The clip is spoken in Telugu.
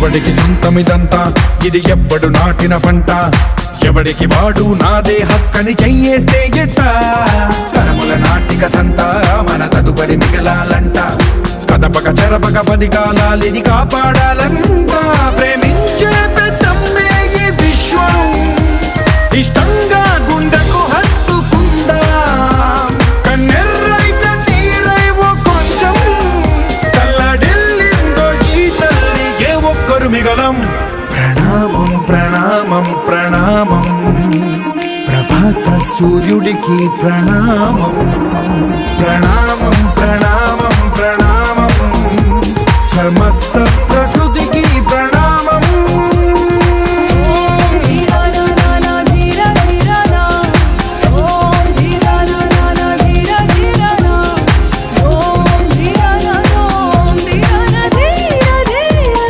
ఎవడికి సొంతమిదంతా? ఇది ఎవ్వడు నాటిన పంట. ఎవడికి వాడు నాదే హక్కని చెయ్యేస్తే ఎట్ట? తరముల నాటిక తంతా మన తదుపరి మిగలాలంట. కదపక చెరపక పది కాలాలిది కాపాడాల మిగలం. ప్రణామం ప్రణామం ప్రణామం. ప్రభాత సూర్యుడికి ప్రణామం. ప్రణామం ప్రణామం ప్రణామం. సమస్త